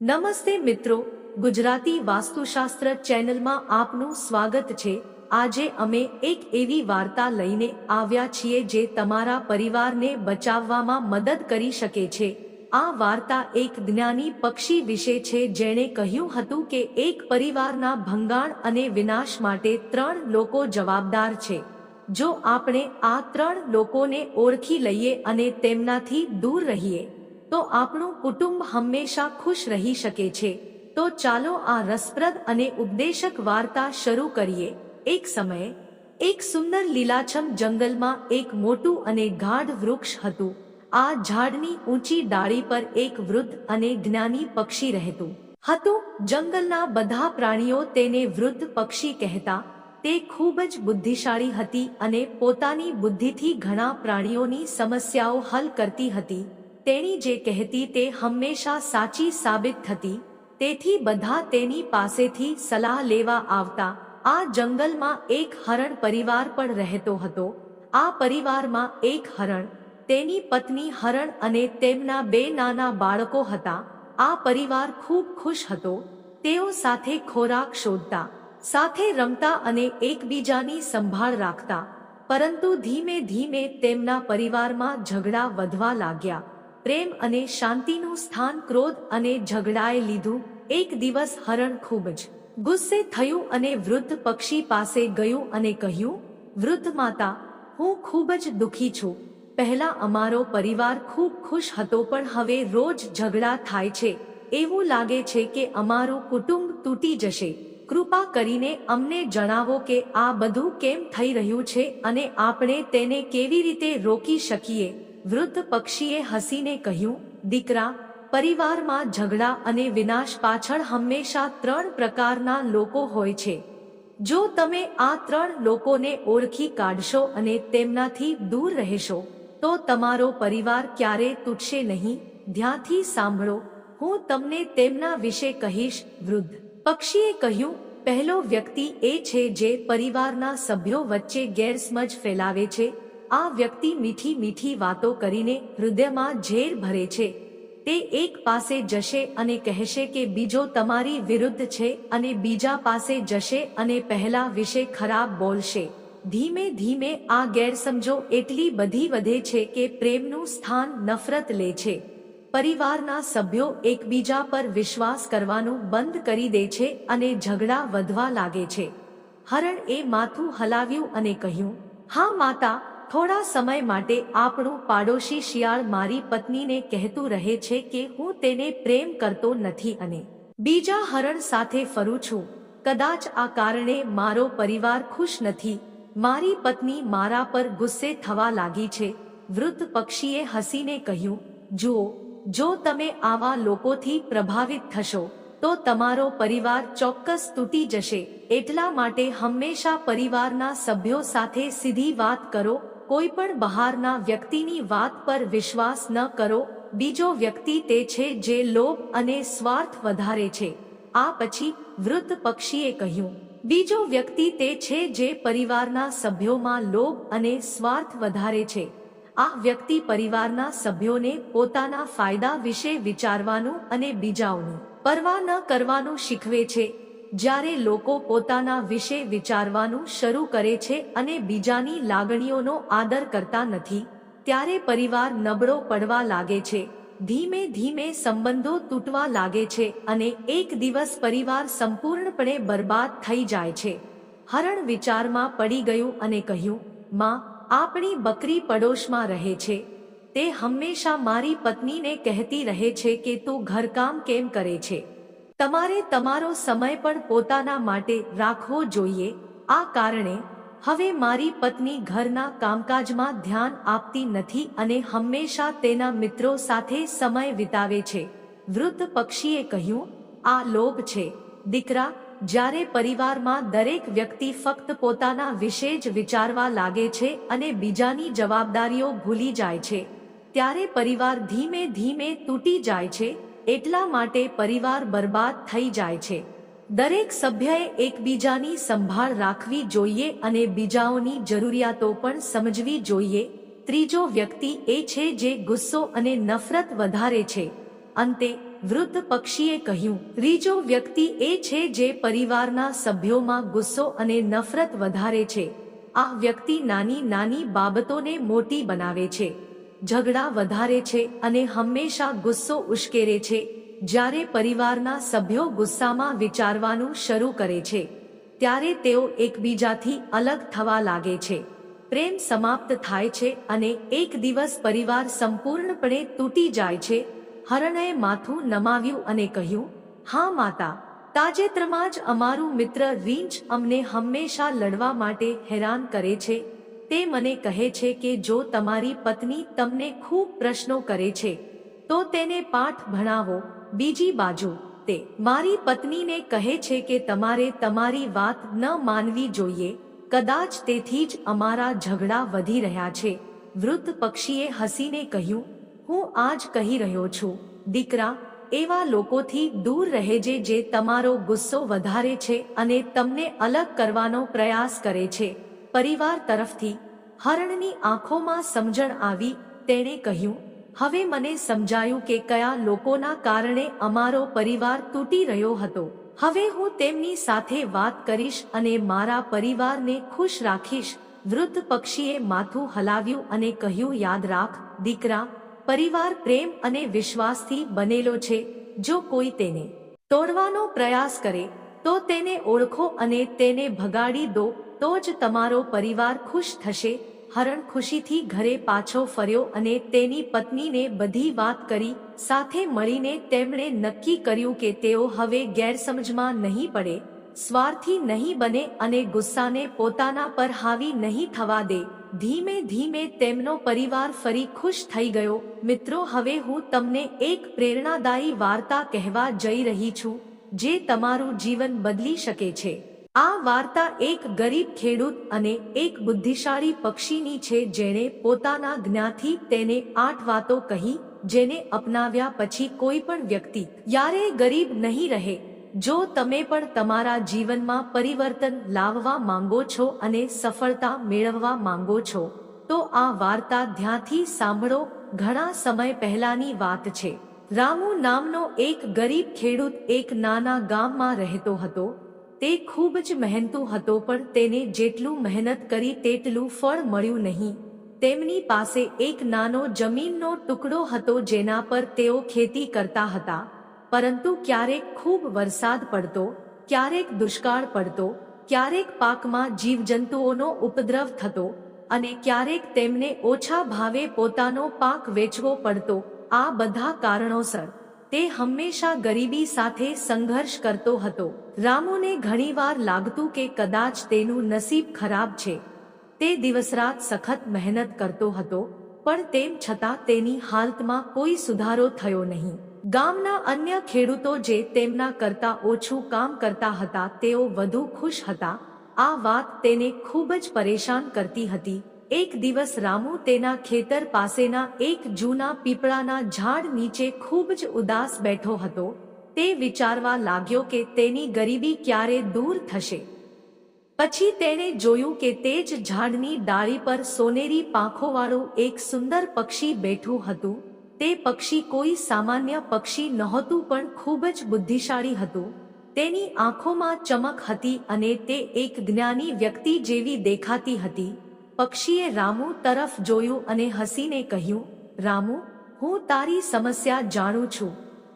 નમસ્તે મિત્રો, ગુજરાતી વાસ્તુશાસ્ત્ર ચેનલમાં આપનું સ્વાગત છે. આજે અમે એક એવી વાર્તા લઈને આવ્યા છીએ જે તમારા પરિવારને બચાવવામાં મદદ કરી શકે છે. આ વાર્તા એક જ્ઞાની પક્ષી વિશે છે જેણે કહ્યું હતું કે એક પરિવારના ભંગાણ અને વિનાશ માટે ત્રણ લોકો જવાબદાર છે. જો આપણે આ ત્રણ લોકોને ઓળખી લઈએ અને તેમનાથી દૂર રહીએ તો આપણું કુટુંબ હંમેશા ખુશ રહી શકે છે. તો ચાલો આ રસપ્રદ અને ઉપદેશક વાર્તા શરૂ કરીએ. એક સમયે, એક સુંદર લીલાછમ જંગલમાં એક મોટું અને ગાઢ વૃક્ષ હતું. આ ઝાડની ઊંચી ડાળી પર એક વૃદ્ધ અને જ્ઞાની પક્ષી રહેતું. હતું. જંગલના બધા પ્રાણીઓ તેને વૃદ્ધ પક્ષી કહેતા. તે ખૂબ જ બુદ્ધિશાળી હતી અને પોતાની બુદ્ધિથી ઘણા પ્રાણીઓની સમસ્યાઓ હલ કરતી હતી. તેણી જે કહેતી તે હંમેશા સાચી સાબિત થતી, તેથી બધા તેની પાસેથી સલાહ લેવા આવતા, આ જંગલમાં એક હરણ પરિવાર પણ રહેતો હતો. આ પરિવારમાં એક હરણ, તેની પત્ની હરણ અને તેમના બે નાના બાળકો હતા. આ પરિવાર ખૂબ ખુશ હતો. તેઓ સાથે ખોરાક શોધતા, સાથે રમતા અને એકબીજાની સંભાળ રાખતા. પરંતુ ધીમે ધીમે તેમના પરિવારમાં ઝઘડા વધવા લાગ્યા. પ્રેમ અને શાંતિનું સ્થાન ક્રોધ અને ઝઘડાએ લીધું. એક દિવસ હરણ ખૂબ જ ગુસ્સે થયું અને વૃદ્ધ પક્ષી પાસે ગયું અને કહ્યું, વૃદ્ધ માતા, હું ખૂબ જ દુઃખી છું. પહેલા અમારો પરિવાર ખૂબ ખુશ હતો, પણ હવે રોજ ઝઘડા થાય છે. એવું લાગે છે કે અમારું કુટુંબ તૂટી જશે. કૃપા કરીને અમને જણાવો કે આ બધું કેમ થઈ રહ્યું છે અને આપણે તેને કેવી રીતે રોકી શકીએ. વૃદ્ધ પક્ષીએ હસીને કહ્યું, દીકરા, પરિવારમાં ઝઘડા અને વિનાશ પાછળ હંમેશા ત્રણ પ્રકારના લોકો હોય છે. જો તમે આ ત્રણ લોકોને ઓળખી કાઢશો અને તેમનાથી દૂર રહેશો, તો તમારો પરિવાર ક્યારે તૂટશે નહીં. ધ્યાનથી સાંભળો. હું તમને તેમના વિશે કહીશ, વૃદ્ધ. પક્ષીએ કહ્યું, પહેલો વ્યક્તિ એ છે જે પરિવારના સભ્યો વચ્ચે ગેરસમજ ફેલાવે છે. આ વ્યક્તિ મીઠી મીઠી વાતો કરીને હૃદયમાં ઝેર ભરે છે. તે એક પાસે જશે અને કહેશે કે બીજો તમારી વિરુદ્ધ છે અને બીજા પાસે જશે અને પહેલા વિશે ખરાબ બોલશે. ધીમે ધીમે આ ગેરસમજો એટલી બધી વધે છે કે પ્રેમનું સ્થાન નફરત લે છે. પરિવારના સભ્યો એકબીજા પર વિશ્વાસ કરવાનું બંધ કરી દે છે અને ઝઘડા વધવા લાગે છે. હરણ એ માથું હલાવ્યું અને કહ્યું, હા, માતા થોડા સમય માટે આપણું પાડોશી શિયાળ મારી પત્નીને કહેતું રહે છે કે હું તેને પ્રેમ કરતો નથી અને બીજા હરણ સાથે ફરું છું. કદાચ આ કારણે મારો પરિવાર ખુશ નથી. મારી પત્ની મારા પર ગુસ્સે થવા લાગી છે. વૃદ્ધ પક્ષીએ હસીને કહ્યું, જુઓ, જો તમે આવા લોકોથી પ્રભાવિત થશો, તો તમારો પરિવાર ચોક્કસ તૂટી જશે. એટલા માટે હંમેશા પરિવારના સભ્યો સાથે સીધી વાત કરો કોઈ પણ બહારના વ્યક્તિની વાત પર વિશ્વાસ ન કરો. બીજો વ્યક્તિ તે છે જે લોભ અને સ્વાર્થ વધારે છે. આ પછી વૃદ્ધ પક્ષીએ કહ્યું, બીજો વ્યક્તિ તે છે જે પરિવારના સભ્યોમાં લોભ અને સ્વાર્થ વધારે છે. આ વ્યક્તિ પરિવારના સભ્યોને પોતાના ફાયદા વિશે વિચારવાનું અને બીજાઓનું પરવા ન કરવાનું શીખવે છે. જ્યારે લોકો પોતાના વિશે વિચારવાનું શરૂ કરે છે અને બીજાની લાગણીઓનો આદર કરતા નથી, ત્યારે પરિવાર નબળો પડવા લાગે છે, ધીમે ધીમે સંબંધો તૂટવા લાગે છે અને એક દિવસ પરિવાર સંપૂર્ણપણે બરબાદ થઈ જાય છે. હરણ વિચારમાં પડી ગયું અને કહ્યું, માં, આપણી બકરી પડોશમાં રહે છે. તે હંમેશા મારી પત્નીને કહેતી રહે છે કે તું ઘરકામ કેમ કરે છે? તમારે તમારો સમય પણ પોતાના માટે રાખવો જોઈએ. આ કારણે, હવે મારી પત્ની ઘરના કામકાજમાં ધ્યાન આપતી નથી અને હંમેશા તેના મિત્રો સાથે સમય વિતાવે છે. વૃદ્ધ પક્ષીએ કહ્યું, આ લોભ છે. દીકરા, જ્યારે પરિવારમાં દરેક વ્યક્તિ ફક્ત પોતાના વિશે જ વિચારવા લાગે છે અને બીજાની જવાબદારીઓ ભૂલી જાય છે, ત્યારે પરિવાર ધીમે ધીમે તૂટી જાય છે એટલા માટે પરિવાર બરબાદ થઈ જાય છે. દરેક સભ્યએ એકબીજાની સંભાળ રાખવી જોઈએ અને બીજાઓની જરૂરિયાતો પણ સમજવી જોઈએ. ત્રીજો વ્યક્તિ એ છે જે ગુસ્સો અને નફરત વધારે છે. અંતે, વૃદ્ધ પક્ષીએ કહ્યું, ત્રીજો વ્યક્તિ એ છે જે પરિવારના સભ્યોમાં ગુસ્સો અને નફરત વધારે છે. આ વ્યક્તિ નાની નાની બાબતોને મોટી બનાવે છે. ઝઘડા વધારે છે અને હંમેશા ગુસ્સો ઉશ્કેરે છે. જ્યારે પરિવારના સભ્યો ગુસ્સામાં વિચારવાનું શરૂ કરે છે, ત્યારે તેઓ એકબીજાથી અલગ થવા લાગે છે. પ્રેમ સમાપ્ત થાય છે અને એક દિવસ પરિવાર સંપૂર્ણપણે તૂટી જાય છે. હરણએ માથું નમાવ્યું અને કહ્યું, હા, માતા, તાજેતરમાં જ અમારું મિત્ર રીંછ અમને હંમેશા લડવા માટે હેરાન કરે છે. તે મને કહે છે કે જો તમારી પત્ની તમને ખૂબ પ્રશ્નો કરે છે, તો તેને પાઠ ભણાવો. બીજી બાજુ, તે મારી પત્નીને કહે છે કે તમારે તમારી વાત ન માનવી જોઈએ. કદાચ તેથી જ અમારા ઝઘડા વધી રહ્યા છે. વૃદ્ધ પક્ષીએ હસીને કહ્યું, હું આજ કહી રહ્યો છું. દીકરા, એવા લોકોથી દૂર રહેજે જે તમારો ગુસ્સો વધારે છે અને તમને અલગ કરવાનો પ્રયાસ કરે છે. પરિવાર તરફથી હરણની આંખોમાં સમજણ આવી, તેણે કહ્યું, હવે મને સમજાયું કે કયા લોકોના કારણે અમારો પરિવાર તૂટી રહ્યો હતો. હવે હું તેમની સાથે વાત કરીશ અને મારા પરિવારને ખુશ રાખીશ. વૃદ્ધ પક્ષીએ માથું હલાવ્યું અને કહ્યું, યાદ રાખ, દીકરા, પરિવાર પ્રેમ અને વિશ્વાસથી બનેલો છે. જો કોઈ તેને તોડવાનો પ્રયાસ કરે, તો તેને ઓળખો અને તેને ભગાડી દો. તો જ તમારો પરિવાર ખુશ થશે. હરણ ખુશીથી ઘરે પાછો ફર્યો અને તેની પત્નીને બધી વાત કરી, સાથે મળીને તેમણે નક્કી કર્યું કે તેઓ હવે ગેરસમજમાં નહીં પડે. સ્વાર્થી નહીં બને અને ગુસ્સાને પોતાના પર હાવી નહીં થવા દે. ધીમે ધીમે તેમનો પરિવાર ફરી ખુશ થઈ ગયો. મિત્રો, હવે હું તમને એક પ્રેરણાદાયી વાર્તા કહેવા જઈ રહી છું, જે તમારું જીવન બદલી શકે છે. આ વાર્તા એક ગરીબ ખેડૂત અને એક બુદ્ધિશાળી પક્ષીની છે જેણે પોતાના જ્ઞાથી તેને આઠ વાતો કહી, જેને અપનાવ્યા પછી કોઈ પણ વ્યક્તિ યારે ગરીબ નહીં રહે. જો તમે પણ તમારા જીવનમાં પરિવર્તન લાવવા માંગો છો અને સફળતા મેળવવા માંગો છો, તો આ વાર્તા ધ્યાનથી સાંભળો. ઘણા સમય પહેલાની વાત છે. રામુ નામનો એક ગરીબ ખેડૂત એક નાના ગામમાં રહેતો હતો. તે ખૂબ જ મહેનતુ હતો પણ તેને જેટલું મહેનત કરી તેટલું ફળ મળ્યું નહીં. તેમની પાસે એક નાનો જમીનનો ટુકડો હતો જેના પર તેઓ ખેતી કરતા હતા. પરંતુ ક્યારેક ખૂબ વરસાદ પડતો, ક્યારેક દુષ્કાળ પડતો, ક્યારેક પાકમાં જીવજંતુઓનો ઉપદ્રવ થતો અને ક્યારેક તેમને ઓછા ભાવે પોતાનો પાક વેચવો પડતો. આ બધા કારણોસર તે હંમેશા ગરીબી સાથે સંઘર્ષ કરતો હતો. રામુને ઘણીવાર લાગતું કે કદાચ તેનું નસીબ ખરાબ છે. તે દિવસરાત સખત મહેનત કરતો હતો, પણ તેમ છતાં તેની હાલતમાં કોઈ સુધારો થયો નહીં. ગામના અન્ય ખેડૂતો જે તેમના કરતા ઓછું કામ કરતા હતા, તેઓ વધુ ખુશ હતા. આ વાત તેને ખૂબ જ પરેશાન કરતી હતી. એક દિવસ રામુ તેના ખેતર પાસેના એક જૂના પીપળાના ઝાડ નીચે ખૂબ જ ઉદાસ બેઠો હતો. તે વિચારવા લાગ્યો કે તેની ગરીબી ક્યારે દૂર થશે. પછી તેણે જોયું કે તે જ ઝાડની ડાળી પર સોનેરી પાંખોવાળું એક સુંદર પક્ષી બેઠું હતું. તે પક્ષી કોઈ સામાન્ય પક્ષી નહોતું પણ ખૂબ જ બુદ્ધિશાળી હતું. તેની આંખોમાં ચમક હતી અને તે એક જ્ઞાની વ્યક્તિ જેવી દેખાતી હતી. પક્ષીએ રામુ તરફ જોયું અને હસીને કહ્યું, રામુ, હું તારી સમસ્યા જાણું છું.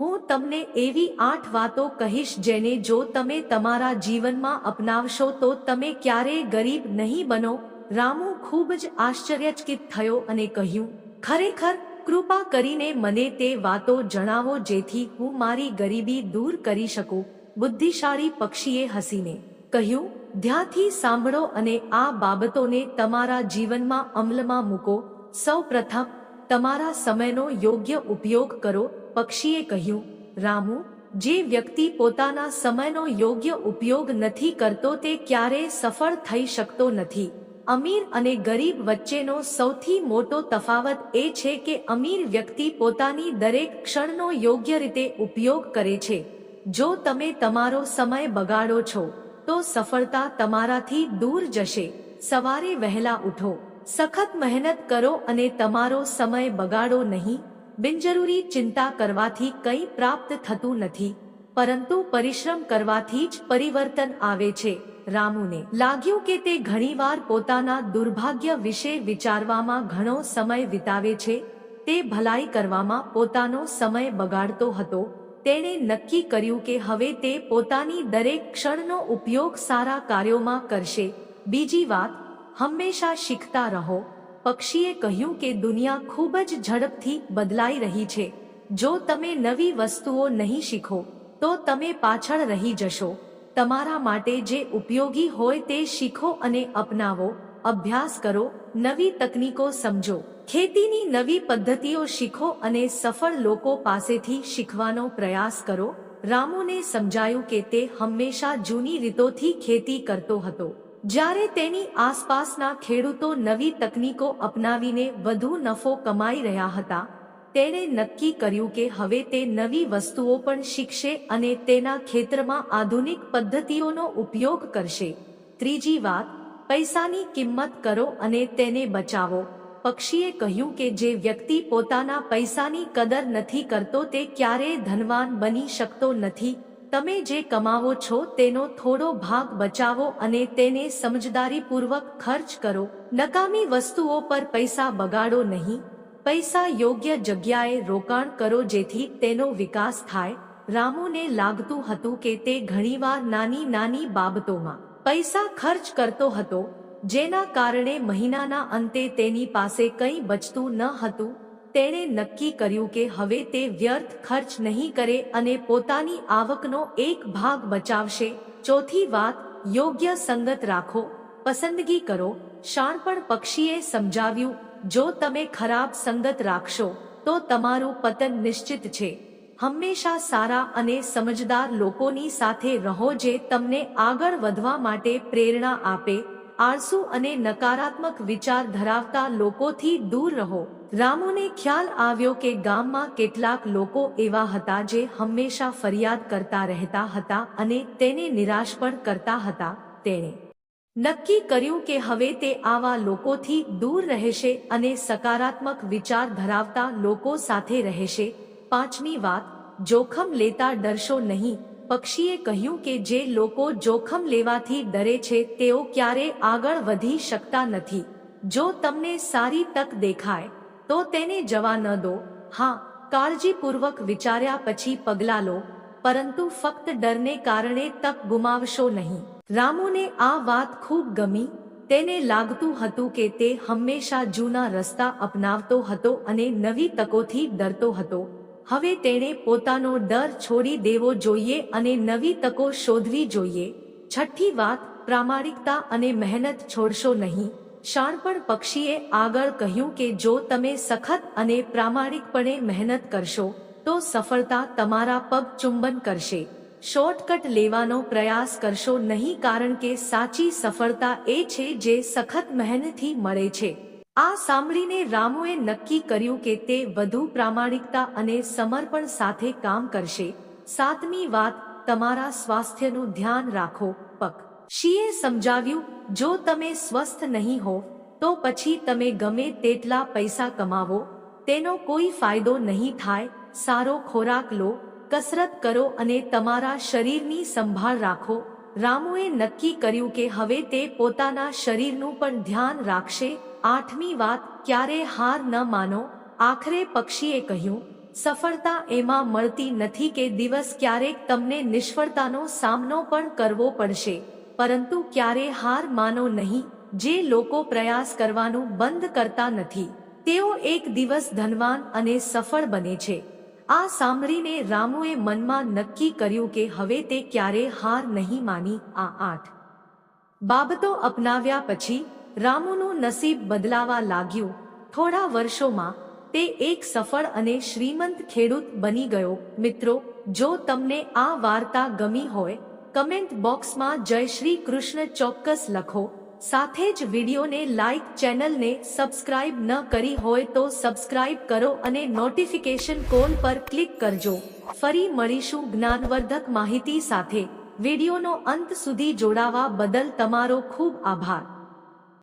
હું તમને એવી આઠ વાતો કહીશ જેને જો તમે તમારા જીવનમાં અપનાવશો તો તમે ક્યારેય ગરીબ નહીં બનો. રામુ ખૂબ જ આશ્ચર્યચકિત થયો અને કહ્યું, ખરેખર, કૃપા કરીને મને તે વાતો જણાવો જેથી હું મારી ગરીબી દૂર કરી શકું. બુદ્ધિશાળી પક્ષીએ હસીને કહ્યું ધ્યાનથી સાંભળો અને આ બાબતોને તમારા જીવનમાં અમલમાં મૂકો. સૌ પ્રથમ તમારા સમયનો યોગ્ય ઉપયોગ કરો. પક્ષીએ કહ્યું, રામુ, જે વ્યક્તિ પોતાના સમયનો યોગ્ય ઉપયોગ નથી કરતો તે ક્યારેય સફળ થઈ શકતો નથી. અમીર અને ગરીબ વચ્ચેનો સૌથી મોટો તફાવત એ છે કે અમીર વ્યક્તિ પોતાની દરેક ક્ષણનો યોગ્ય રીતે ઉપયોગ કરે છે. જો તમે તમારો સમય બગાડો છો તો સફળતા તમારાથી દૂર જશે. સવારે વહેલા ઉઠો. સખત મહેનત કરો અને તમારો સમય બગાડો નહીં. બિનજરૂરી ચિંતા કરવાથી કંઈ પ્રાપ્ત થતું નથી. પરંતુ પરિશ્રમ કરવાથી જ પરિવર્તન આવે છે. રામુને લાગ્યું કે તે ઘણીવાર પોતાના દુર્ભાગ્ય વિશે વિચારવામાં ઘણો સમય વિતાવે છે. તે ભલાઈ કરવામાં પોતાનો સમય બગાડતો હતો. તેણે નક્કી કર્યું કે હવે તે પોતાની દરેક ક્ષણનો ઉપયોગ સારા કાર્યોમાં કરશે. બીજી વાત, હંમેશા શીખતા રહો. પક્ષીએ કહ્યું કે દુનિયા ખૂબ જ ઝડપથી બદલાઈ રહી છે. જો તમે નવી વસ્તુઓ નહીં શીખો, તો તમે પાછળ રહી જશો. તમારા માટે જે ઉપયોગી હોય તે શીખો અને અપનાવો. અભ્યાસ કરો, નવી તકનીકો સમજો, ખેતીની નવી પદ્ધતિઓ શીખો અને સફળ લોકો પાસેથી શીખવાનો પ્રયાસ કરો. રામુને સમજાયું કે તે હંમેશા જૂની રીતોથી ખેતી કરતો હતો. જ્યારે તેની આસપાસના ખેડૂતો નવી તકનીકો અપનાવીને વધુ નફો કમાઈ રહ્યા હતા, તેણે નક્કી કર્યું કે હવે તે નવી વસ્તુઓ પણ શીખશે અને તેના ખેતરમાં આધુનિક પદ્ધતિઓનો ઉપયોગ કરશે. ત્રીજી વાત પૈસાની કિંમત કરો અને તેને બચાવો. પક્ષીએ કહ્યું કે જે વ્યક્તિ પોતાના પૈસાની કદર નથી કરતો તે ક્યારેય ધનવાન બની શકતો નથી. તમે જે કમાવો છો તેનો થોડો ભાગ બચાવો અને તેને સમજદારીપૂર્વક ખર્ચ કરો. નકામી વસ્તુઓ પર પૈસા બગાડો નહીં. પૈસા યોગ્ય જગ્યાએ રોકાણ કરો જેથી તેનો વિકાસ થાય. રામુને લાગતું હતું કે તે ઘણીવાર નાની નાની બાબતોમાં પૈસા ખર્ચ કરતો હતો, જેના કારણે મહિનાના અંતે તેની પાસે કંઈ બચતું ન હતું, તેણે નક્કી કર્યું કે હવે તે વ્યર્થ ખર્ચ નહીં કરે અને પોતાની આવકનો એક ભાગ બચાવશે. ચોથી વાત, યોગ્ય સંગત રાખો. પસંદગી કરો. શાણપણ પક્ષીએ સમજાવ્યું, જો તમે ખરાબ સંગત રાખશો, તો તમારું પતન નિશ્ચિત છે. હંમેશા સારા અને સમજદાર લોકોની સાથે રહો જે તમને આગળ વધવા માટે પ્રેરણા આપે, આળસુ અને નકારાત્મક વિચાર ધરાવતા લોકોથી દૂર રહો. રામુને ખ્યાલ આવ્યો કે ગામમાં કેટલાક લોકો એવા હતા જે હંમેશા ફરિયાદ કરતા રહેતા હતા અને તેને નિરાશ પણ કરતા હતા. તેણે નક્કી કર્યું કે હવે તે આવા લોકોથી દૂર રહેશે અને સકારાત્મક વિચાર ધરાવતા લોકો સાથે રહેશે. પાંચમી વાત, જોખમ લેતા ડરશો નહીં. પક્ષીએ કહ્યું કે જે લોકો જોખમ લેવાથી ડરે છે, તેઓ ક્યારે આગળ વધી શકતા નથી. જો તમને સારી તક દેખાય, તો તેને જવા ન દો. હા, કાળજીપૂર્વક વિચાર્યા પછી પગલાં લો, પરંતુ ફક્ત ડરને કારણે તક ગુમાવશો નહીં. રામુને આ વાત ખૂબ ગમી. તેને લાગતું હતું કે તે હંમેશા જૂના રસ્તા અપનાવતો હતો અને નવી તકોથી ડરતો હતો. હવે તેણે પોતાનો ડર છોડી દેવો જોઈએ અને નવી તકો શોધવી જોઈએ. છઠ્ઠી વાત, પ્રામાણિકતા અને મહેનત છોડશો નહીં. શાણપણ પક્ષીએ આગળ કહ્યું કે જો તમે સખત અને પ્રામાણિકપણે મહેનત કરશો, તો સફળતા તમારા પગ ચુંબન કરશે. શોર્ટકટ લેવાનો પ્રયાસ કરશો નહીં કારણ કે સાચી સફળતા એ છે જે સખત મહેનતથી મળે છે. આ સાંભળીને રામુએ નક્કી કર્યું કે તે વધુ પ્રામાણિકતા અને સમર્પણ સાથે કામ કરશે. સાતમી વાત, તમારા સ્વાસ્થ્યનું ધ્યાન રાખો, પક. શીએ સમજાવ્યું, જો તમે સ્વસ્થ નહીં હો, તો પછી તમે ગમે તેટલા પૈસા કમાવો. તેનો કોઈ ફાયદો નહીં થાય. સારો ખોરાક લો, કસરત કરો અને તમારા શરીરની સંભાળ રાખો. રામુએ નક્કી કર્યું કે હવે તે પોતાના શરીરનું પણ ધ્યાન રાખશે. આઠમી વાત, ક્યારે હાર ન માનો? આખરે પક્ષીએ કહ્યું, સફળતા એમાં મળતી નથી કે દિવસ ક્યારેક તમને નિષ્ફળતાનો સામનો પણ કરવો પડશે. પરંતુ ક્યારે હાર માનો નહીં, જે લોકો પ્રયાસ કરવાનું બંધ કરતા નથી. તેઓ એક દિવસ ધનવાન અને સફળ બને છે. આ સાંભળીને રામુએ મનમાં નક્કી કર્યું કે હવે તે ક્યારે હાર નહીં માની આ આઠ. બાબતો અપનાવ્યા પછી રામુનું નસીબ બદલાવા લાગ્યું. થોડા વર્ષોમાં તે એક સફળ અને શ્રીમંત ખેડૂત બની ગયો. મિત્રો, જો તમને આ વાર્તા ગમી હોય, કમેન્ટ બોક્સમાં જય શ્રી કૃષ્ણ ચોક્કસ લખો. સાથે જ વિડીયોને લાઈક ચેનલને સબસ્ક્રાઇબ ન કરી હોય તો સબસ્ક્રાઇબ કરો અને નોટિફિકેશન કોલ પર ક્લિક કરજો. ફરી મળીશું જ્ઞાનવર્ધક માહિતી સાથે. વિડીયોનો અંત સુધી જોડાવા બદલ તમારો ખૂબ આભાર.